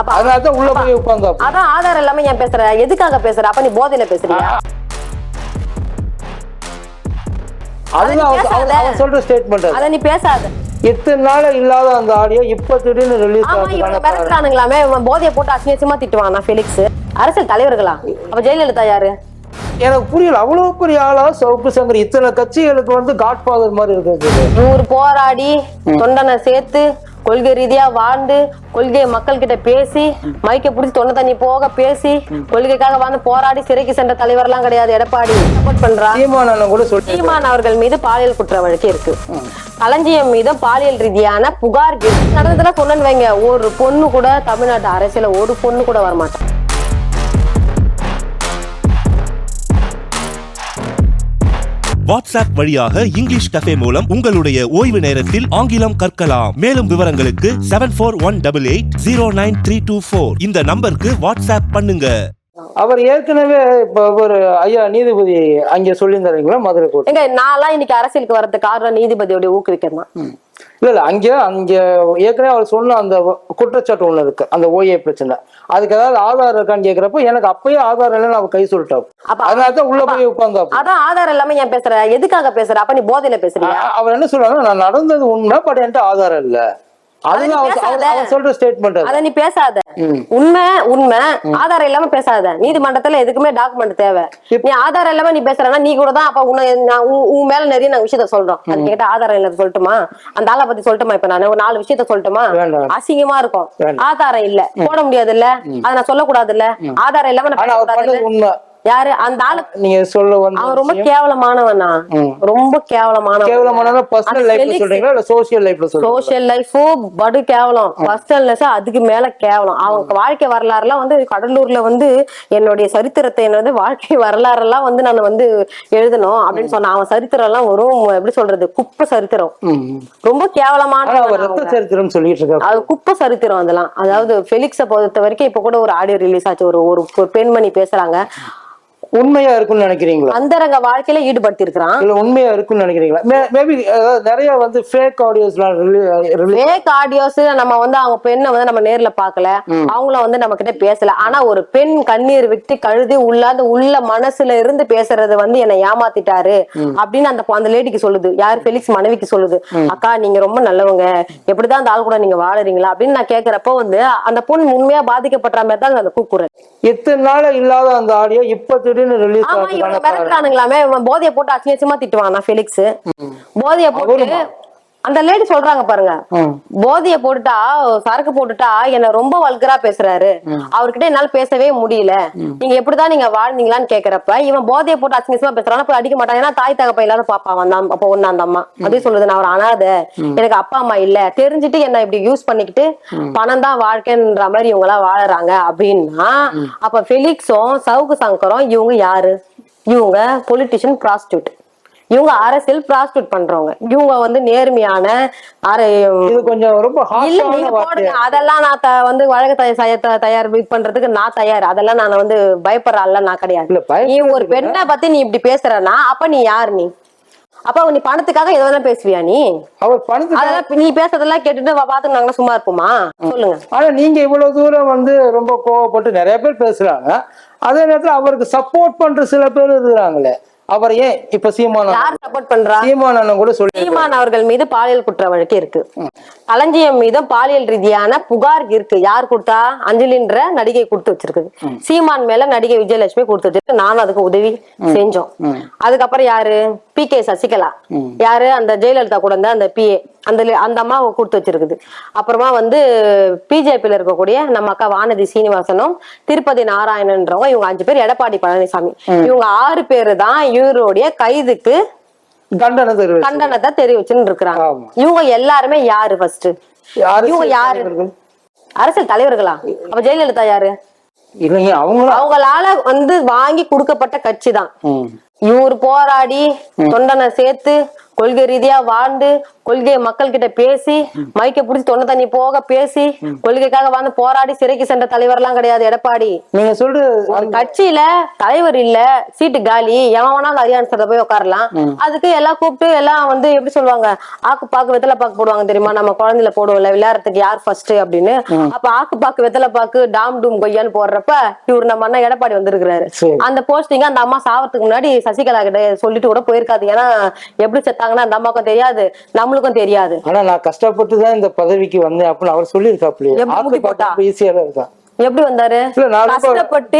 அப்ப அதனால தான் உள்ள போய் உட்கார்ந்தா அதான் ஆதாரம் இல்லாம ஏன் பேசுற? எதுக்காக பேசுற? அப்ப நீ போதையில பேசுறியா? அதுதான் சொல்ற ஸ்டேட்மெண்ட் அது. நீ பேசாத. இத்தனை நாள் இல்லாத அந்த ஆடியோ இப்ப திடீர்னு ரிலீஸ் மிரட்டுறானுங்களாமே. போதையை போட்டு அசிங்கமா திட்டுவான் ஃபெலிக்ஸ் அரசியல் தலைவர்களா? அப்ப ஜெயலலிதா யாரு? எனக்கு புரியல. அவ்வளவு பெரிய ஆளா? சவுக்கு சங்கர். இத்தனை கட்சிகளுக்கு வந்து காட்ஃபாதர் மாதிரி இருக்குது நூறு போராடி தொண்டனை சேர்த்து கொள்கை ரீதியா வாழ்ந்து கொள்கையை மக்கள் கிட்ட பேசி மைக்க பிடிச்சி தொண்டை தண்ணி போக பேசி கொள்கைக்காக வந்து போராடி சிறைக்கு சென்ற தலைவர்லாம் கிடையாது. எடப்பாடி சப்போர்ட் பண்றா? சீமானன் கூட சொல்லி சீமான் அவர்கள் மீது பாலியல் குற்ற வழக்கு இருக்கு. களஞ்சியம் மீது பாலியல் ரீதியான புகார். நடந்ததுல சொன்னேன்னு வைங்க. ஒரு பொண்ணு கூட தமிழ்நாட்டு அரசியல ஒரு பொண்ணு கூட வரமாட்டான் வாட்ஸ்அப் வழியாக இங்கிலீஷ் கஃபே மூலம் உங்களுடைய ஓய்வு நேரத்தில் ஆங்கிலம் கற்கலாம். மேலும் விவரங்களுக்கு seven four one double eight zero nine three two four இந்த நம்பருக்கு வாட்ஸ்அப் பண்ணுங்க. அவர் ஏற்கனவே இப்ப ஒரு ஐயா நீதிபதி அங்க சொல்லியிருந்தாருங்களா? மதுரை கோர்ட். எங்க நான்லாம் இன்னைக்கு அரசியலுக்கு வரதுக்கு காரணம் நீதிபதியோட ஊக்குவிக்கிறது தான் இல்ல இல்ல அங்க அங்க ஏற்கனவே அவர் சொன்ன அந்த குற்றச்சாட்டு ஒண்ணு இருக்கு. அந்த ஓஏ பிரச்சனை. அதுக்கு ஏதாவது ஆதாரம் இருக்கான்னு கேக்குறப்ப எனக்கு அப்பயே ஆதாரம் இல்லைன்னு அவர் கை சொல்லிட்டா அப்ப அதனால தான் உள்ள போய் உட்கார்ந்தா அதான் ஆதாரம் இல்லாம ஏன் பேசுற? எதுக்காக பேசுற? அப்ப நீ போதையில பேசுறியா? அவர் என்ன சொல்றாங்க நான் நடந்தது உண்மை பட் என்கிட்ட ஆதாரம் இல்ல. சொல்ற ஸ்டேட்மெண்ட் அது. நீ பேசாத. உண்மை உண்மை. ஆதாரம் இல்லாம பேசாத. நீதிமன்றத்துல எதுக்குமே டாக்குமெண்ட் தேவை. நீ ஆதாரம் இல்லாம நீ பேசுறனா நீ கூட தான் அப்ப உன்னை உன் மேல நிறைய நாங்க விஷயத்த சொல்றோம். அது கேட்ட ஆதாரம் இல்ல சொல்லட்டுமா? அந்த ஆளை பத்தி சொல்லட்டுமா இப்ப நான்? ஒரு நாலு விஷயத்த சொல்லட்டுமா. அசிங்கமா இருக்கும். ஆதாரம் இல்ல. போட முடியாது இல்ல அத நான் சொல்லக்கூடாது இல்ல ஆதாரம் இல்லாம நான் யாரு? அந்த ஆளு நீங்க சொல்ல வந்து அவன் ரொம்ப கேவலமானவனா. ரொம்ப கேவலமானவன். கேவலமான பர்சனல் லைஃப்ல சொல்றீங்களா? இல்ல சோசியல் லைஃப்ல சோசியல் லைஃபும் படு கேவலம். பர்சனல்னஸ் அதுக்கு மேல கேவலம். அவங்க வாழ்க்கை வரலாறுலாம் வந்து கடலூர்ல வந்து என்னுடைய சரித்திரத்தை என்னது? வாழ்க்கை வரலாறெல்லாம் வந்து நான் வந்து எழுதணும் அப்படின்னு சொன்ன அவன் சரித்திரம் எல்லாம் ஒரு எப்படி சொல்றது? குப்பை சரித்திரம். ரொம்ப கேவலமான சரித்திரம் சொல்லிட்டு இருக்காரு அது குப்பை சரித்திரம் அதெல்லாம். அதாவது ஃபெலிக்ஸை பொறுத்த வரைக்கும் இப்ப கூட ஒரு ஆடியோ ரிலீஸ் ஆச்சு. ஒரு ஒரு பெண்மணி பேசுறாங்க. உண்மையா இருக்கும்னு நினைக்கிறீங்களா? அந்தரங்க வாழ்க்கையில ஈடுபடுத்தி இருக்கிறான் இல்ல உண்மையா இருக்கும்னு நினைக்கிறீங்களா? மேபி நிறைய வந்து ஃபேக் ஆடியோஸ்லாம் ஃபேக் ஆடியோஸ் நம்ம வந்து அவங்க பெண்ணை வந்து நம்ம நேர்ல பார்க்கல. அவங்கள வந்து நம்ம கிட்ட பேசல. ஆனா ஒரு பெண் கண்ணீர் விட்டு கழுதி உள்ளாந்து உள்ள மனசுல இருந்து பேசுறது வந்து என்னை ஏமாத்திட்டாரு அப்படின்னு அந்த அந்த லேடிக்கு சொல்லுது. யார் ஃபெலிக்ஸ் மனைவிக்கு சொல்லுது. அக்கா நீங்க ரொம்ப நல்லவங்க. எப்படிதான் அந்த ஆள் கூட நீங்க வாழறீங்களா? அப்படின்னு நான் கேக்குறப்போ வந்து அந்த பொண்ணு உண்மையா பாதிக்கப்பட்ட மாதிரி தான் அந்த கூக்குறேன் இத்தனை நாள் இல்லாத அந்த ஆடியோ இப்ப திடீர்னு ரிலீஸ் ஆமா இவங்க மிரட்டுறானுங்களாமே. போதைய போட்டு அசிங்கமா திட்டுவான். ஃபெலிக்ஸ் போதைய போட்டு அந்த லேடி சொல்றாங்க பாருங்க. போதைய போட்டுட்டா சரக்கு போட்டுட்டா என்ன ரொம்ப வல்கரா பேசுறாரு. அவர்கிட்ட என்னால பேசவே முடியல. நீங்க எப்படிதான் நீங்க வாழ்ந்தீங்களான்னு கேக்குறப்ப இவன் போதைய போட்டு அசிங்கமா பேசுறான். போய் அடிக்க மாட்டான். ஏன்னா தாய் தகப்ப இல்லாத பாப்பா வந்தான் அப்ப ஒண்ணு அந்த அம்மா. அதே சொல்லுது. நான் ஒரு அனாதை. எனக்கு அப்பா அம்மா இல்ல. தெரிஞ்சுட்டு என்ன இப்படி யூஸ் பண்ணிக்கிட்டு பணம் தான் வாழ்க்கைன்ற மாதிரி இவங்க எல்லாம் வாழறாங்க அப்படின்னா அப்ப ஃபெலிக்ஸும் சவுக்கு சங்கரும் இவங்க யாரு? இவங்க பொலிட்டிஷியன் ப்ராஸ்டியூட் இவங்க அரசியல் ப்ராஸ்டியூட் பண்றவங்க. இவங்க வந்து நேர்மையான இது கொஞ்சம் ரொம்ப அதெல்லாம் நான் வந்து வழக்கு தயார் பண்றதுக்கு நான் தயார். அதெல்லாம் நான் வந்து பயப்படுற ஆள்ல நான் கிடையாது. நீ ஒரு பெண்ணை பத்தி நீ இப்படி பேசுறனா அப்ப நீ யார் நீ? அப்ப நீ பணத்துக்காக எதை வேணா பேசுவியா நீ? அவர் பணத்துக்கு அதெல்லாம் நீ பேசுறதெல்லாம் கேட்டுட்டு நாங்களா சும்மா இருப்போமா? சொல்லுங்க. ஆனா நீங்க இவ்வளவு தூரம் வந்து ரொம்ப கோவப்பட்டு நிறைய பேர் பேசுறாங்க. அதே நேரத்துல அவருக்கு சப்போர்ட் பண்ற சில பேர் இருக்கிறாங்களே. அவர் ஏன் இப்ப சீமான யார் சப்போர்ட் பண்றா? சீமானன் கூட சொல்லி சீமான் அவர்கள் மீது பாலியல் குற்ற வழக்கு இருக்கு. களஞ்சியம் மீதும் பாலியல் ரீதியான புகார் இருக்கு. யார் கொடுத்தா? அஞ்சலின்ற நடிகை கொடுத்து வச்சிருக்குது. சீமான் மேல நடிகை விஜயலட்சுமி கொடுத்து வச்சிருக்கு நானும் அதுக்கு உதவி செஞ்சோம். அதுக்கப்புறம் யாரு? P K Sasikala. யாரு? அந்த ஜெயலலிதா கூட இருந்த அந்த பிஏ அந்த அந்த அம்மா கொடுத்து வச்சிருக்குது. அப்புறமா வந்து பிஜேபியில இருக்கக்கூடிய நம்ம அக்கா வானதி சீனிவாசனும் திருப்பதி நாராயணன்றவங்க இவங்க அஞ்சு பேர் எடப்பாடி பழனிசாமி. இவங்க ஆறு பேரு தான் இவருடைய கைதுக்கு கண்டன தெரிவிச்சு. கண்டனத்தை தெரிவிச்சுன்னு இருக்கிறாங்க. இவங்க எல்லாருமே யாரு ஃபர்ஸ்ட் இவங்க யாரு? அரசியல் தலைவர்களா? அப்ப ஜெயலலிதா யாரு? அவங்களால வந்து வாங்கி கொடுக்கப்பட்ட கட்சி தான். இவர் போராடி தொண்டனை சேர்த்து கொள்கை ரீதியா வாழ்ந்து கொள்கையை மக்கள் கிட்ட பேசி மைக்க புடிச்சு தொண்டை தண்ணி போக பேசி கொள்கைக்காக வந்து போராடி சிறைக்கு சென்ற தலைவர் எல்லாம் கிடையாது எடப்பாடி. நீங்க சொல்ற கட்சியில தலைவர் இல்ல சீட்டு காலி எவன் வேணாலும் அரியான்சர்ல போய் உட்காரலாம் அதுக்கு எல்லாம் கூப்பிட்டு எல்லாம் வந்து எப்படி சொல்லுவாங்க ஆக்கு பாக்கு வெத்தலை பாக்கு போடுவாங்க தெரியுமா? நம்ம குழந்தைல போடுவோம்ல விளையாடுறதுக்கு யார் ஃபர்ஸ்ட் அப்படின்னு. அப்ப ஆக்கு பாக்கு வெத்தலை பாக்கு டாம் டூம் கொய்யான்னு போடுறப்ப இவர் நம்ம அண்ணா எடப்பாடி வந்திருக்கிறாரு. அந்த போஸ்டிங் அந்த அம்மா சாவறதுக்கு முன்னாடி சசிகலா கிட்ட சொல்லிட்டு கூட போயிருக்காது. ஏன்னா எப்படி செத்தாங்கன்னா அந்த அம்மாவுக்கும் தெரியாது நம்மளுக்கும் தெரியாது. ஆனா நான் கஷ்டப்பட்டு தான் இந்த பதவிக்கு வந்தேன் அப்படின்னு அவர் போட்டா? ஈஸியா இருக்கா எப்படி வந்தாரு? கஷ்டப்பட்டு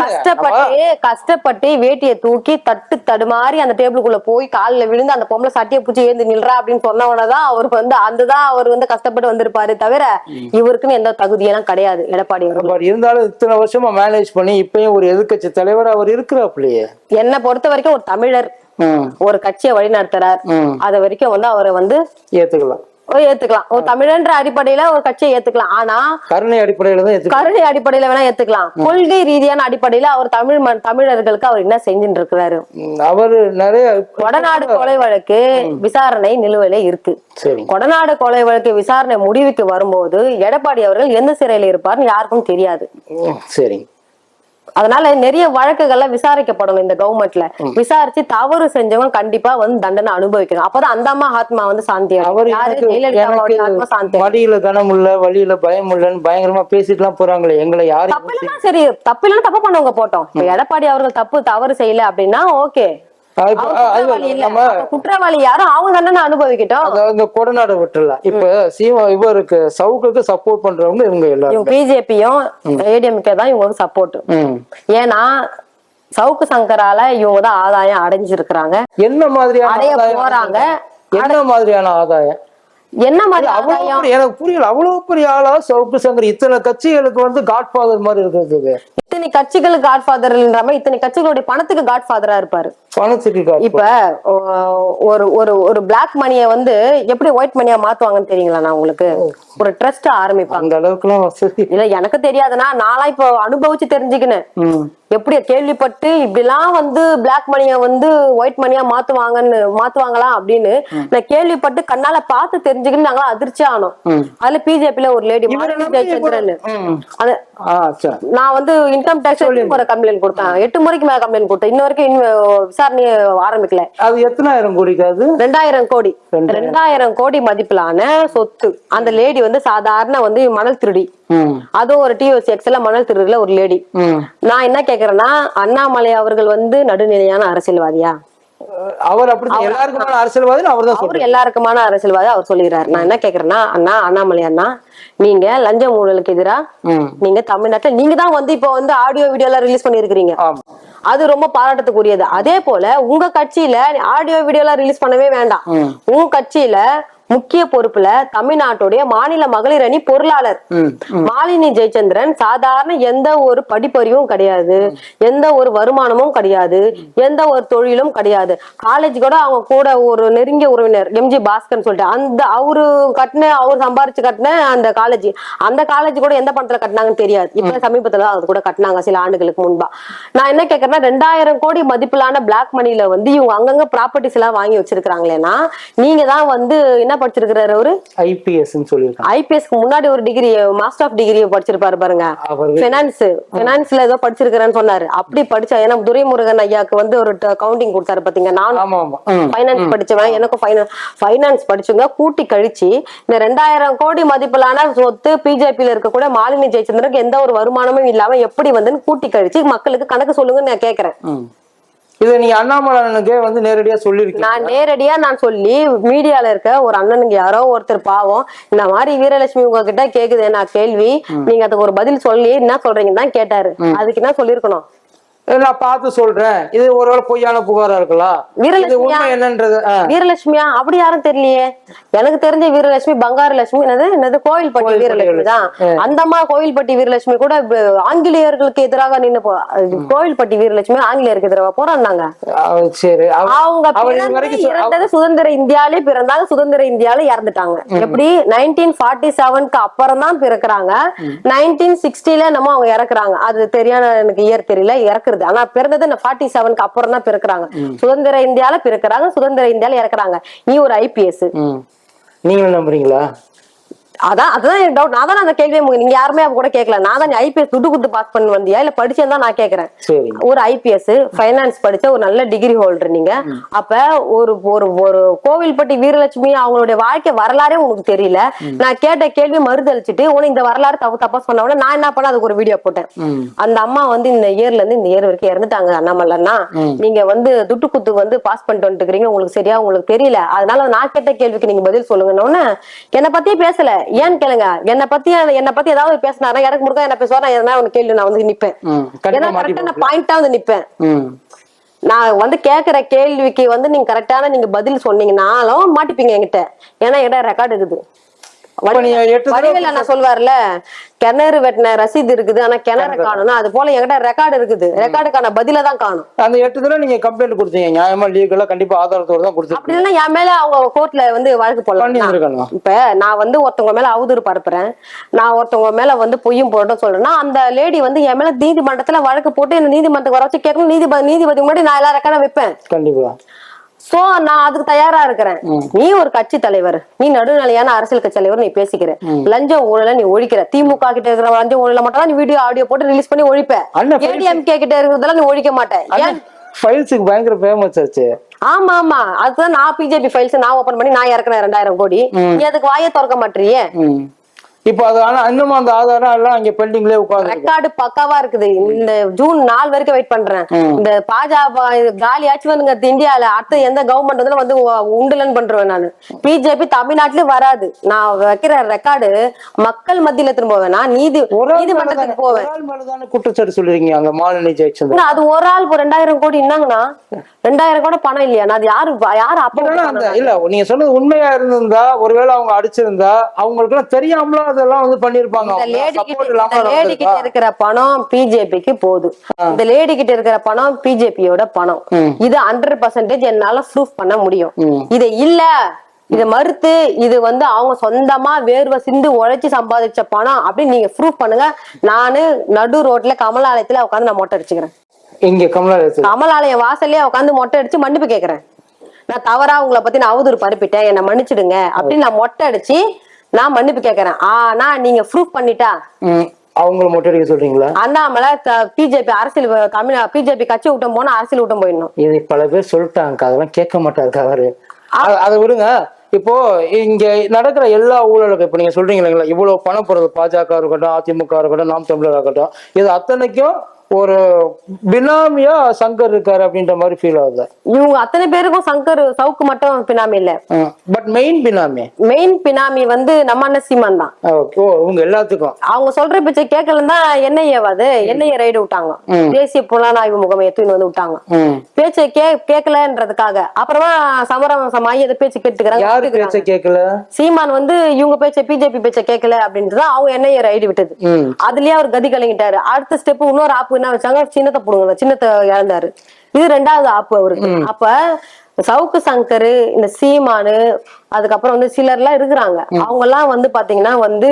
கஷ்டப்பட்டு கஷ்டப்பட்டு வேட்டியை தூக்கி தட்டு தடுமாறி அந்த டேபிளுக்குள்ள போய் கால்ல விழுந்து அந்த பொம்பளை சட்டையை பிடிச்சி ஏந்து நில்றா அப்படின்னு சொன்ன உடனேதான் அவருக்கு வந்து அதுதான் அவர் வந்து கஷ்டப்பட்டு வந்திருப்பாரு தவிர இவருக்குன்னு எந்த தகுதியெல்லாம் கிடையாது எடப்பாடி அவர்கள். பட் இருந்தாலும் இத்தனை வருஷமா மேனேஜ் பண்ணி இப்பயும் ஒரு எதிர்க்கட்சி தலைவர் அவர் இருக்கிறாப்லையே என்னை பொறுத்த வரைக்கும் ஒரு தமிழர். ஒரு கட்சியை வழி நடத்துறார் அது வரைக்கும் வந்து அவரை வந்து ஏத்துக்கலாம். ஏத்துக்கலாம். ஒரு தமிழன்ற அடிப்படையில ஒரு கட்சியை ஏத்துக்கலாம். ஆனா கருணை அடிப்படையில தான் கருணை அடிப்படையில வேணா ஏத்துக்கலாம். கொள்கை ரீதியான அடிப்படையில அவர் தமிழ் தமிழர்களுக்கு அவர் என்ன செஞ்சுட்டு இருக்கிறாரு அவரு நிறைய கொடநாடு கொலை வழக்கு விசாரணை நிலுவையில இருக்கு. கொடநாடு கொலை வழக்கு விசாரணை முடிவுக்கு வரும்போது எடப்பாடி அவர்கள் எந்த சிறையில இருப்பார்னு யாருக்கும் தெரியாது. சரி. அதனால நிறைய வழக்குகள்ல விசாரிக்கப்படணும் இந்த கவர்மெண்ட்ல விசாரிச்சு தவறு செஞ்சவங்க கண்டிப்பா வந்து தண்டனை அனுபவிக்கணும். அப்பதான் அந்த அம்மா ஆத்மா வந்து சாந்தி. மடியில கனம் இல்ல வழியில பயம் இல்லைன்னு பயங்கரமா பேசிட்டு எல்லாம் போறாங்களே. எங்களை யாரும் சரி தப்பு இல்லைன்னா தப்பு பண்ணவங்க போட்டோம். எடப்பாடி அவர்கள் தப்பு தவறு செய்யல அப்படின்னா ஓகே குற்றவாளி யாரும் அவங்க தண்டனை அனுபவிக்கட்டும்? இந்த கொடநாடு விட்டுல இப்ப சீமா இவருக்கு சவுக்குக்கு சப்போர்ட் பண்றவங்க இவங்க எல்லாரும். பிஜேபியும் ஏடிஎம்கே தான் இவங்களுக்கு சப்போர்ட். ஏன்னா சவுக்கு சங்கரால இவங்க தான் ஆதாயம் அடைஞ்சிருக்கிறாங்க. என்ன மாதிரியான அடைய போறாங்க. என்ன மாதிரியான ஆதாயம்? என்ன மாதிரி அவ்வளவு எனக்கு புரியல. அவ்வளவு பெரிய ஆளா சங்கர் இத்தனை கட்சிகளுக்கு வந்து காட்ஃபாதர் மாதிரி இருக்கிறது. இத்தனை கட்சிகளுக்கு காட்ஃபாதர்ன்ற மாதிரி இத்தனை கட்சிகளுடைய பணத்துக்கு காட்ஃபாதரா இருப்பாரு. பணத்துக்கு இப்ப ஒரு ஒரு ஒரு பிளாக் மணியை வந்து எப்படி ஒயிட் மணியா மாத்துவாங்கன்னு தெரியுங்களா நான் உங்களுக்கு? ஒரு ட்ரஸ்ட் ஆரம்பிப்பாங்க. அந்த அளவுக்கு எல்லாம் இல்ல எனக்கு தெரியாதுன்னா நானா இப்போ அனுபவிச்சு தெரிஞ்சுக்கினேன். எப்படி கேள்விப்பட்டு இப்படிலாம் வந்து பிளாக் மணியை வந்து ஒயிட் மணியா மாத்துவாங்கன்னு மாத்துவாங்களா அப்படின்னு நான் கேள்விப்பட்டு கண்ணால பார்த்து தெரிஞ்சுக்கின்னு நாங்க அதிர்ச்சி ஆனோம். அதுல பிஜேபில ஒரு லேடி ஜெயச்சந்திரன். அது நான் வந்து இன்கம் டேக்ஸ் முறை கம்ப்ளைண்ட் கொடுத்தேன். எட்டு முறைக்கு மேல கம்ப்ளைண்ட் கொடுத்தேன். இன்ன வரைக்கும் விசாரணையை ஆரம்பிக்கல. அது எத்தனாயிரம் கோடிக்கு அது? ரெண்டாயிரம் கோடி. ரெண்டாயிரம். கோடி மதிப்பிலான சொத்து. அந்த லேடி வந்து சாதாரண வந்து மணல் திருடி. அதுவும் ஒரு டிஓசி எக்ஸ்ல மணல் திருடுல ஒரு லேடி. நான் என்ன கேக்குறேன்னா அண்ணாமலை அவர்கள் வந்து நடுநிலையான அரசியல்வாதியா? அவர் அப்படி எல்லாருக்குமான அரசியல்வாதி அவர் தான் அவர் எல்லாருக்குமான அரசியல்வாதி அவர் சொல்லிடுறாரு நான் என்ன கேக்குறேன்னா அண்ணா அண்ணாமலை அண்ணா நீங்க லஞ்ச ஊழலுக்கு எதிரா. நீங்க தமிழ்நாட்டுல நீங்க தான் வந்து இப்போ வந்து ஆடியோ வீடியோ எல்லாம் ரிலீஸ் பண்ணிருக்கீங்க அது ரொம்ப பாராட்டத்துக்குரியது அதே போல உங்க கட்சியில ஆடியோ வீடியோ எல்லாம் ரிலீஸ் பண்ணவே வேண்டாம். உங்க கட்சியில முக்கிய பொறுப்புல தமிழ்நாட்டுடைய மாநில மகளிர் அணி பொருளாளர். மாலினி ஜெயச்சந்திரன் சாதாரண எந்த ஒரு படிப்பறிவும் கிடையாது. எந்த ஒரு வருமானமும் கிடையாது. எந்த ஒரு தொழிலும் கிடையாது. காலேஜ் கூட அவங்க கூட ஒரு நெருங்கிய உறவினர் எம்ஜி பாஸ்கர்னு சொல்லிட்டு அந்த அவரு கட்டின அவர் சம்பாரிச்சு கட்டின அந்த காலேஜ் அந்த காலேஜ் கூட எந்த பணத்துல கட்டினாங்கன்னு தெரியாது. இப்ப சமீபத்துல அது கூட கட்டினாங்க சில ஆண்டுகளுக்கு முன்பா. நான் என்ன கேக்குறேன்னா ரெண்டாயிரம் கோடி மதிப்பிலான பிளாக் மணில வந்து இவங்க அங்கங்க ப்ராப்பர்ட்டிஸ் எல்லாம் வாங்கி வச்சிருக்காங்களேன்னா நீங்க தான் வந்து என்ன படிச்சிருக்கிறாரு அவரு? ஐபிஎஸ் சொல்லியிருக்காங்க. ஐபிஎஸ்க்கு முன்னாடி ஒரு டிகிரி மாஸ்டர் ஆஃப் டிகிரி படிச்சிருப்பாரு பாருங்க. பினான்ஸ் பினான்ஸ்ல ஏதோ படிச்சிருக்கிறேன்னு சொன்னாரு. அப்படி படிச்சா ஏன்னா துரைமுருகன் ஐயாக்கு வந்து ஒரு கவுண்டிங் கொடுத்தாரு பாத்தீங்க. நானும். ஃபைனான்ஸ் படிச்சவன் எனக்கும் ஃபைனான்ஸ் ஃபைனான்ஸ் படிச்சவங்க கூட்டி கழிச்சு இந்த ரெண்டாயிரம் கோடி மதிப்பிலான சொத்து பிஜேபியில இருக்கக்கூடிய மாலினி ஜெயச்சந்திரனுக்கு எந்த ஒரு வருமானமும் இல்லாம எப்படி வந்துன்னு கூட்டி கழிச்சு மக்களுக்கு கணக்கு சொல்லுங்கன்னு நான் கேக்குறேன். இதை நீங்க அண்ணாமலைக்கே வந்து நேரடியா சொல்லிருக்கீங்க நான் நேரடியா நான் சொல்லி மீடியால இருக்க ஒரு அண்ணனுக்கு யாரோ ஒருத்தர் பாவம் இந்த மாதிரி வீரலட்சுமி உங்ககிட்ட கேக்குது நான் கேள்வி நீங்க அதுக்கு ஒரு பதில் சொல்லி என்ன சொல்றீங்கன்னு தான் கேட்டாரு. அதுக்கு என்ன சொல்லிருக்கணும் நான் பார்த்து சொல்றேன். இது ஒருவேளை பொய்யான புகாரா இருக்கலாம். உண்மை என்னன்றது. வீரலட்சுமியா? அப்படி யாரும் தெரியலையே. எனக்கு தெரிஞ்ச வீரலட்சுமி பங்காரு லட்சுமி என்னது? என்னது? கோயில்பட்டி வீரலட்சுமி தான். அந்த அம்மா கோயில்பட்டி வீரலட்சுமி கூட ஆங்கிலேயர்களுக்கு எதிராக அது கோயில்பட்டி வீரலட்சுமி ஆங்கிலேயருக்கு எதிராக போறாங்க சரி. அவங்க இறந்தது சுதந்திர இந்தியாலே பிறந்தாங்க. சுதந்திர இந்தியால இறந்துட்டாங்க. எப்படி? நைன்டீன் ஃபார்ட்டி செவனுக்கு அப்புறம் தான் பிறக்குறாங்க. நைன்டீன் சிக்ஸ்டில நம்ம அவங்க இறக்குறாங்க. அது தெரியான எனக்கு இயர் தெரியல. இறக்கு பிறக்கிறது. ஆனா பிறந்தது ஃபார்ட்டி செவனுக்கு அப்புறம் தான் பிறக்கிறாங்க. சுதந்திர இந்தியால பிறக்கிறாங்க சுதந்திர இந்தியால இறக்குறாங்க. நீ ஒரு ஐபிஎஸ் நீங்களும் நம்புறீங்களா? அதான் அதுதான் எனக்கு டவுட் நான் தான் அந்த கேள்வியே நீங்க யாருமே அப்ப கூட கேட்கல நான் தான் ஐபிஎஸ் துட்டு கொடுத்து பாஸ் பண்ணி வந்தியா இல்ல படிச்சேன்னு தான் நான் கேக்குறேன். ஒரு ஐபிஎஸ் ஃபைனான்ஸ் படிச்ச ஒரு நல்ல டிகிரி ஹோல்டர் நீங்க. அப்ப ஒரு ஒரு ஒரு கோவில்பட்டி வீரலட்சுமி அவங்களுடைய வாழ்க்கை வரலாறே உனக்கு தெரியல. நான் கேட்ட கேள்வி மறுதளிச்சுட்டு உனக்கு இந்த வரலாறு தப்பு தப்பா சொன்ன உடனே நான் என்ன பண்ண அதுக்கு ஒரு வீடியோ போட்டேன். அந்த அம்மா வந்து இந்த இயர்ல இருந்து இந்த இயர் வரைக்கும் இறந்துட்டாங்க அண்ணாமலைன்னா. நீங்க வந்து துட்டு குத்து வந்து பாஸ் பண்ணிட்டு வந்துட்டுக்கிறீங்க உங்களுக்கு சரியா உங்களுக்கு தெரியல. அதனால நான் கேட்ட கேள்விக்கு நீங்க பதில் சொல்லுங்கன்னு என்னை பத்தியே பேசல. ஏன்னு கேளுங்க. என்னை பத்தி என்னை பத்தி ஏதாவது பேசினாரா எனக்கு முருகா என்ன பேசுவார் எதனா ஒரு கேள்வி நான் வந்து நிப்பேன். ஏன்னா கரெக்டான பாயிண்டா வந்து நிப்பேன். நான் வந்து கேக்குற கேள்விக்கு வந்து நீங்க கரெக்டான நீங்க பதில் சொன்னீங்கனாலும் மாட்டிப்பீங்க என்கிட்ட. ஏன்னா என்கிட்ட ரெக்கார்டு இருக்குது. வடிவேல நான் சொல்வார்ல கிணறு வெட்டின ரசீது இருக்குது ஆனா கிணறு காணும்னா அது போல என்கிட்ட ரெக்கார்டு இருக்குது. ரெக்கார்டுக்கான பதில தான் காணும். அந்த எட்டு தடவை நீங்க கம்ப்ளைண்ட் கொடுத்தீங்க. நியாயமா லீகலா கண்டிப்பா ஆதாரத்தோட தான் கொடுத்துருக்கீங்க. அப்படி இல்லைன்னா என் மேல அவங்க கோர்ட்ல வந்து வழக்கு போடலாம். இப்ப நான் வந்து ஒருத்தவங்க மேல அவதூறு பரப்புறேன். நான் ஒருத்தவங்க மேல வந்து பொய்யும் போட்டு சொல்றேன்னா அந்த லேடி வந்து என் மேல நீதிமன்றத்துல வழக்கு போட்டு என்ன நீதிமன்றத்துக்கு வர வச்சு கேட்கணும். நீதிபதி நீதிபதி முன்னாடி நான் எல்லா ரெக்கார்டும் வைப்பேன். கண்டிப்பா. சோ நான் அதுக்கு தயாரா இருக்கிறேன். நீ ஒரு கட்சி தலைவர். நீ நடுநிலையான அரசியல் கட்சி தலைவர் நீ பேசிக்கிற. லஞ்சம் ஊழல நீ ஒழிக்கிற. திமுக கிட்ட இருக்கிற லஞ்சம் ஊழல மட்டும் தான் நீ வீடியோ ஆடியோ போட்டு ரிலீஸ் பண்ணி ஒழிப்ப. ஏடிஎம்கே கிட்ட இருக்கிறதெல்லாம் நீ ஒழிக்க மாட்டேன் ஃபைல்ஸுக்கு பயங்கர ஃபேமஸ் ஆச்சு. ஆமா ஆமா. அதுதான் நான் பிஜேபி ஃபைல்ஸ் நான் ஓபன் பண்ணி நான் இறக்குறேன் ரெண்டாயிரம் கோடி. நீ அதுக்கு வாயை திறக்க மாட்டியே இப்போ அது ஆனா இன்னமும் அந்த ஆதாரம் எல்லாம் அங்க பெண்டிங்லயே உட்கார்ந்து ரெக்கார்டு பக்காவா இருக்குது. இந்த ஜூன் நாலு வரைக்கும் வெயிட் பண்றேன். இந்த பாஜக காலி ஆச்சு வந்துங்க இந்தியால. அடுத்து எந்த கவர்மெண்ட் வந்து வந்து உண்டுலன்னு பண்றேன் நானு. பிஜேபி தமிழ்நாட்டுலயும் வராது. நான் வைக்கிற ரெக்கார்டு மக்கள் மத்தியில திரும்ப வேணா. நீதி நீதிமன்றத்துக்கு போவேன். குற்றச்சாட்டு சொல்றீங்க அந்த மாலினி ஜெயச்சந்திரன் ஏன்னா, அது ஒரு ஆள் இப்போ ரெண்டாயிரம் கோடி என்னங்கண்ணா? ரெண்டாயிரம் கூட பணம் இல்லையா? நான் அது யாரு யாரு அப்ப இல்ல நீங்க சொன்னது உண்மையா இருந்திருந்தா ஒருவேளை அவங்க அடிச்சிருந்தா அவங்களுக்கு எல்லாம் தெரியாமல அதெல்லாம் வந்து பண்ணிருப்பாங்க லேடி கிட்ட? இருக்கிற பணம் பிஜேபிக்கு போகுது. இந்த லேடி கிட்ட இருக்கிற பணம் பிஜேபியோட பணம். இது ஹண்ட்ரட் பர்சன்டேஜ் என்னால ப்ரூஃப் பண்ண முடியும். இது இல்ல. இத மறுத்து இது வந்து அவங்க சொந்தமா வேர்வை சிந்து உழைச்சு சம்பாதிச்ச பணம் அப்படின்னு நீங்க ப்ரூஃப் பண்ணுங்க. நானு நடு ரோட்ல கமலாலயத்துல உட்காந்து நான் மொட்டை அடிச்சுக்கிறேன். இங்க கமலா கமலாலயம் வாசல்லயே உட்காந்து மொட்டை அடிச்சு மன்னிப்பு கேக்குறேன். நான் தவறா உங்களை பத்தி நான் அவதூறு பரப்பிட்டேன். என்னை மன்னிச்சிடுங்க அப்படின்னு நான் மொட்டை அடிச்சு நான் மன்னிப்பு கேக்குறேன். ஆனா நீங்க ப்ரூஃப் பண்ணிட்டா? அவங்கள மொட்டை அடிக்க சொல்றீங்களா? அண்ணாமலை பிஜேபி அரசியல் தமிழ் பிஜேபி கட்சி விட்டும் போனா அரசியல் விட்டும் போயிடணும். இது பல பேர் சொல்லிட்டாங்க அதெல்லாம் கேட்க மாட்டாரு அவரு அதை விடுங்க. இப்போ இங்க நடக்கிற எல்லா ஊழலுக்கும் இப்ப நீங்க சொல்றீங்க இல்லைங்களா இவ்வளவு பணம் போறது பாஜக இருக்கட்டும் அதிமுக இருக்கட்டும் நாம் தமிழர் இருக்கட்டும் இது அத்தனைக்கும் ஒரு பினாமியா சங்கர் இருக்காரு அப்படின்ற மாதிரி ஃபீல் ஆகுது. இவங்க அத்தனை பேருக்கும் சங்கர் சவுக்கு மட்டும் பினாமி இல்ல. But main benami. மெயின் பினாமி வந்து நம்ம அண்ணன் சீமான் தான். ஓ இவங்க எல்லாத்துக்கும். அவங்க சொல்ற பேச்சை கேட்கலன்னு தான் என்ஐஏவாது என்ஐஏ ரைடு விட்டாங்க. தேசிய புலனாய்வு முகமை எத்துன்னு வந்து விட்டாங்க. பேச்சை கே கேட்கலன்றதுக்காக. அப்புறமா சமரசமாயி எதை பேச்சு யாரு கேட்டுக்கிறாங்க. பேச்ச கேட்கல? சீமான் வந்து இவங்க பேச்ச பிஜேபி பேச்ச கேட்கல அப்படின்ட்டு தான் அவங்க என்ஐஏ ரைடு விட்டது. அதுலயே அவர் கதி கலங்கிட்டாரு. அடுத்த ஸ்டெப் இன்னொரு ஆப்பு என்ன வச்சாங்க? சின்னத்தை போடுங்க சின்னத்தை இழந்தாரு. இது ரெண்டாவது ஆப்பு அவருக்கு. அப்ப சவுக்கு சங்கர் இந்த சீமானு அதுக்கப்புறம் வந்து சிலர்லாம் இருக்கிறாங்க. அவங்க எல்லாம் வந்து பாத்தீங்கன்னா வந்து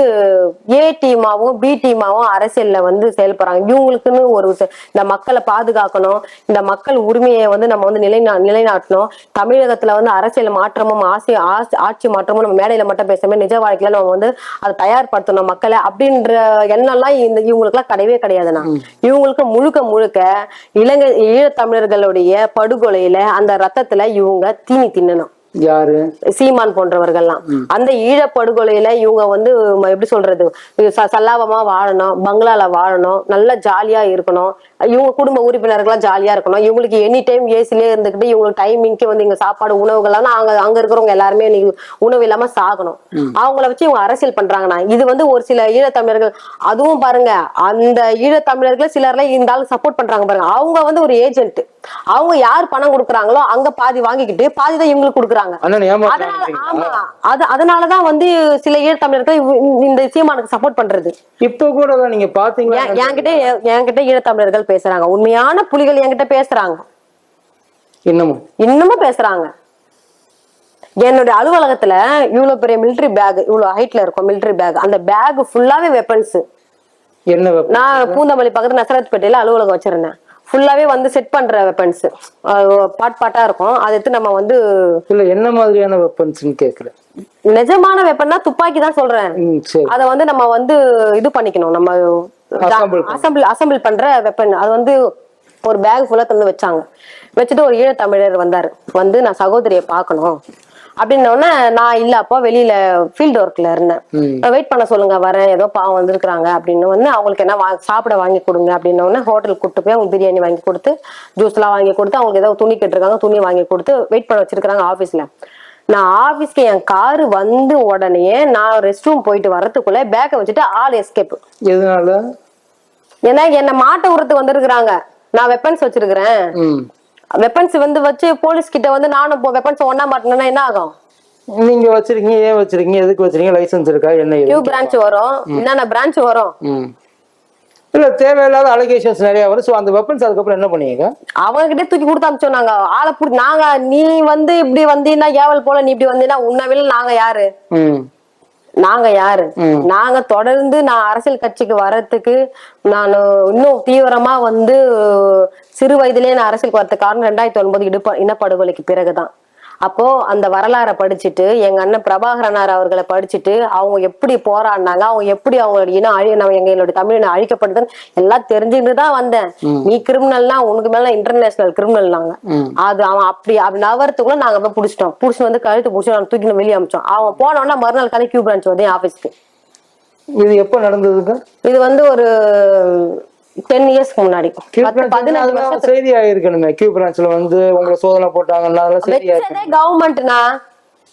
ஏ டீமாவும் பி டீமாவும் அரசியல்ல வந்து செயல்படுறாங்க இவங்களுக்குன்னு ஒரு இந்த மக்களை பாதுகாக்கணும் இந்த மக்கள் உரிமையை வந்து நம்ம வந்து நிலைநா நிலைநாட்டணும். தமிழகத்துல வந்து அரசியல் மாற்றமும் ஆசை ஆசை ஆட்சி மாற்றமும் நம்ம மேடையில மட்டும் பேசாம நிஜ வாழ்க்கையில நம்ம வந்து அதை தயார்படுத்தணும் மக்களை அப்படின்ற எண்ணம்லாம் இந்த இவங்களுக்குலாம் கிடையவே கிடையாதுண்ணா இவங்களுக்கு முழுக்க முழுக்க இலங்கை ஈழத்தமிழர்களுடைய படுகொலையில அந்த ரத்தத்துல இவங்க தீனி தின்னணும். யாரு? சீமான் போன்றவர்கள்லாம். அந்த ஈழப்படுகொலையில இவங்க வந்து எப்படி சொல்றது சல்லாபமா வாழணும் பங்களால வாழணும் நல்லா ஜாலியா இருக்கணும். இவங்க குடும்ப உறுப்பினர்கள்லாம் ஜாலியா இருக்கணும். இவங்களுக்கு எனி டைம் ஏசிலே இருந்துகிட்டு இவங்களுக்கு டைமிங்க்கு வந்து இங்க சாப்பாடு உணவுகள்லாம் அங்க அங்க இருக்கிறவங்க எல்லாருமே உணவு இல்லாம சாகணும். அவங்கள வச்சு இவங்க அரசியல் பண்றாங்கண்ணா. இது வந்து ஒரு சில ஈழத்தமிழர்கள் அதுவும் பாருங்க அந்த ஈழத்தமிழர்கள் சிலர்லாம் இந்த ஆளு சப்போர்ட் பண்றாங்க பாருங்க. அவங்க வந்து ஒரு ஏஜென்ட் அவங்க யார் பணம் கொடுக்குறாங்களோ அங்க பாதி வாங்கிக்கிட்டு பாதி தான் இவங்களுக்கு கொடுக்குறாங்க. அதனால ஏமாத்துறாங்க ஆமா. அது அதனாலதான் வந்து சில ஈழத்தமிழர்கள் இவ்- இந்த சீமானுக்கு சப்போர்ட் பண்றது. இப்ப கூட நீங்க பாத்தீங்களா? என்- என்கிட்ட என்கிட்ட ஈழத்தமிழர்கள் பேசுறாங்க. உண்மையான புலிகள் என்கிட்ட பேசுறாங்க. இன்னமும்? இன்னமும் பேசுறாங்க. என்னுடைய அலுவலகத்துல இவ்வளவு பெரிய மிலிட்டரி பேக் இவ்வளவு ஹைட்ல இருக்கும் மிலிட்டரி பேக் அந்த பேக் ஃபுல்லாவே வெப்பன்ஸ் நான் பூந்தமல்லி பக்கத்துல நசரத்பேட்டையில அலுவலகம் வச்சிருந்தேன். ஃபுல்லாவே வந்து செட் பண்ற வெப்பன்ஸ் பாட் பாட்டா இருக்கும். அதை எடுத்து நம்ம வந்து இல்ல என்ன மாதிரியான வெப்பன்ஸ்னு கேக்குறேன். நிஜமான வெப்பன்னா துப்பாக்கி தான் சொல்றேன். அதை வந்து நம்ம வந்து இது பண்ணிக்கணும். நம்ம அசம்பிள் அசம்பிள் பண்ற வெப்பன் அது வந்து ஒரு பேக் ஃபுல்லா தந்து வச்சாங்க. வச்சுட்டு ஒரு ஈழத்தமிழர் வந்தாரு. வந்து நான் சகோதரியை பார்க்கணும். அப்படின்ன உடனே நான் இல்ல அப்போ வெளியில ஃபீல்ட் ஒர்க்ல இருந்தேன். வெயிட் பண்ண சொல்லுங்க வரேன். ஏதோ பாவம் வந்திருக்காங்க அப்படின்னு வந்து அவங்களுக்கு என்ன சாப்பிட வாங்கி கொடுங்க. அப்படின்ன உடனே ஹோட்டலுக்கு கூட்டு போய் அவங்க பிரியாணி வாங்கி கொடுத்து ஜூஸ் எல்லாம் வாங்கி கொடுத்து அவங்களுக்கு ஏதோ துணி கேட்டிருக்காங்க துணி வாங்கி கொடுத்து வெயிட் பண்ண வச்சிருக்காங்க ஆபீஸ்ல நான் ஆபீஸ்க்கு என் காரு வந்து உடனே நான் ரெஸ்ட் ரூம் போயிட்டு வரதுக்குள்ள பேக்கை வச்சுட்டு ஆள் எஸ்கேப் எதனால? ஏன்னா என்ன மாட்ட உரத்துக்கு வந்திருக்கிறாங்க. நான் வெப்பன்ஸ் வச்சிருக்கிறேன். வெப்பன்ஸ் வந்து வச்சு போலீஸ் கிட்ட வந்து நானும் வெப்பன்ஸ் ஒன்னா மாட்டினா என்ன ஆகும்? நீங்க வச்சிருக்கீங்க ஏன் வச்சிருக்கீங்க எதுக்கு வச்சிருக்கீங்க லைசென்ஸ் இருக்கா என்ன இது பிரான்ச் வரும். என்னென்ன பிரான்ச் வரும்? இல்ல தேவையில்லாத அலிகேஷன்ஸ் நிறைய வரும். ஸோ அந்த வெப்பன்ஸ் அதுக்கப்புறம் என்ன பண்ணீங்க அவங்க கிட்டே தூக்கி கொடுத்து அமிச்சோம் நாங்க. ஆளை புடி நாங்க நீ வந்து இப்படி வந்தீங்கன்னா ஏவல் போல நீ இப்படி வந்தீங்கன்னா உன்னை விட நாங்க யாரு? நாங்க யாரு. நாங்க தொடர்ந்து நான் அரசியல் கட்சிக்கு வர்றதுக்கு நான் இன்னும் தீவிரமா வந்து சிறு வயதிலேயே நான் அரசியலுக்கு வரதுக்கு காரணம் ரெண்டாயிரத்தி ஒன்பது இடுப்ப இனப்படுகொலைக்கு பிறகுதான் அப்போ அந்த வரலாறை படிச்சுட்டு எங்க அண்ணன் பிரபாகரனார் அவர்களை படிச்சுட்டு அவங்க எப்படி போராடினாங்க அவங்க எப்படி அவங்களோட இனம் அழி நம்ம எங்களோட தமிழ் அழிக்கப்படுதுன்னு எல்லாம் தெரிஞ்சுட்டு தான் வந்தேன். நீ கிரிமினல்னா உனக்கு மேல இன்டர்நேஷனல் கிரிமினல் நாங்க அது அவன் அப்படி அப்படி நவரத்துக்குள்ள நாங்க போய் பிடிச்சிட்டோம். பிடிச்சி வந்து கழுத்து பிடிச்சி நான் தூக்கி வெளியே அமிச்சோம் அவன் போன உடனே மறுநாள் காலை கியூ பிரான்ச் வந்து ஆபீஸ்க்கு இது எப்போ நடந்ததுங்க? இது வந்து ஒரு டென் இயர்ஸ்க்கு முன்னாடி. செய்தி ஆயிருக்கணுமே கியூ பிரான்ச்ல வந்து உங்களை சோதனை போட்டாங்கன்னா அதெல்லாம் கவர்மெண்ட்னா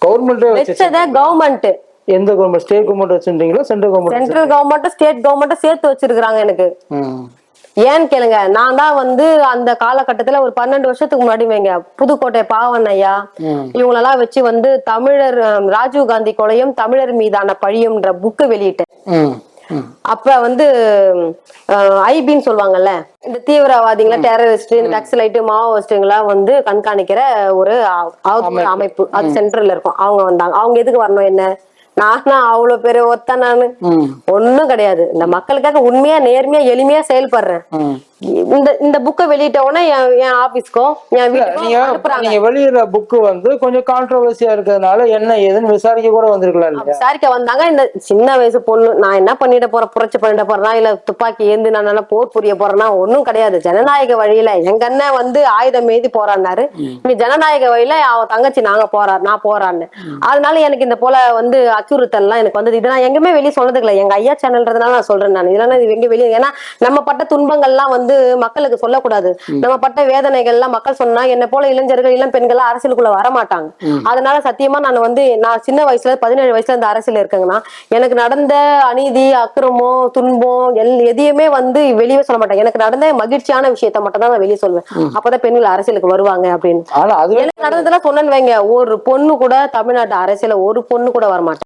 கவர்மெண்ட்டே வச்சு வச்சதே கவர்மெண்ட் எந்த government state government வச்சிருந்தீங்களா? Central government central government state government சேர்த்து வச்சிருக்காங்க எனக்கு. ஏன்னு கேளுங்க நான் தான் வந்து அந்த காலகட்டத்துல ஒரு பன்னெண்டு வருஷத்துக்கு முன்னாடி வைங்க புதுக்கோட்டை பாவன் ஐயா. இவங்களெல்லாம் வச்சு வந்து தமிழர் ராஜீவ் காந்தி கொலையும் தமிழர் மீதான பழியும்ன்ற புக்கு வெளியிட்டேன். அப்ப வந்து ஐபின்னு சொல்லுவாங்கல்ல இந்த தீவிரவாதிகளை டெரரிஸ்ட் இந்த நக்சலைட் மாவோயிஸ்டுங்களா வந்து கண்காணிக்கிற ஒரு அமைப்பு. அது சென்ட்ரல்ல இருக்கும். அவங்க வந்தாங்க. அவங்க எதுக்கு வரணும் என்ன? நானா அவ்வளவு பெரிய ஒருத்தன் நானு. ம். ஒண்ணும் கிடையாது. இந்த மக்களுக்காக உண்மையா நேர்மையா எளிமையா செயல்படுறேன். இந்த இந்த புக்கை வெளியிட்ட உடனே என் ஆபீஸ்க்கும் என் வீட்டுக்கும் நீங்க வெளியிடுற புக்கு வந்து கொஞ்சம் கான்ட்ரவர்சியா இருக்கிறதுனால என்ன ஏதுன்னு விசாரிக்க கூட வந்திருக்கலாம் விசாரிக்க வந்தாங்க. இந்த சின்ன வயசு பொண்ணு நான் என்ன பண்ணிட போறேன்? புரட்சி பண்ணிட போறேனா? இல்ல துப்பாக்கி ஏந்து நான் நல்லா போர் புரிய போறேன்னா ஒண்ணும் கிடையாது. ஜனநாயக வழியில எங்க அண்ணன் வந்து ஆயுதம் மீதி போறான்னாரு. இங்க ஜனநாயக வழியில அவன் தங்கச்சி நாங்க போறார் நான் போறான்னு. அதனால எனக்கு இந்த போல வந்து அச்சுறுத்தல்லாம் எனக்கு வந்தது. இது நான் எங்கேயுமே வெளியே சொன்னதுக்கு இல்லை. எங்க ஐயா சேனல்ன்றதுனால நான் சொல்றேன் நான். இதெல்லாம் இது எங்க வெளியே ஏன்னா நம்ம பட்ட துன்பங்கள்லாம் வந்து மக்களுக்கு சொல்லக்கூடாது. நம்ம பட்ட வேதனைகள்லாம் மக்கள் சொன்னா என்ன போல இளைஞர்கள் இளம் பெண்கள் அரசியலுக்குள்ள வர மாட்டாங்க அதனால சத்தியமா நான் வந்து நான் சின்ன வயசுல பதினேழு வயசுல இந்த அரசியல் இருக்கேங்கன்னா எனக்கு நடந்த அநீதி அக்கிரமம் துன்பம் எல் எதையுமே வந்து வெளியே சொல்ல மாட்டேன். எனக்கு நடந்த மகிழ்ச்சியான விஷயத்த மட்டும் தான் நான் வெளியே சொல்வேன். அப்பதான் பெண்கள் அரசியலுக்கு வருவாங்க அப்படின்னு. எனக்கு நடந்ததெல்லாம் சொன்னேன்னு வைங்க. ஒரு பொண்ணு கூட தமிழ்நாட்டு அரசியல ஒரு பொண்ணு கூட வரமாட்டேன்.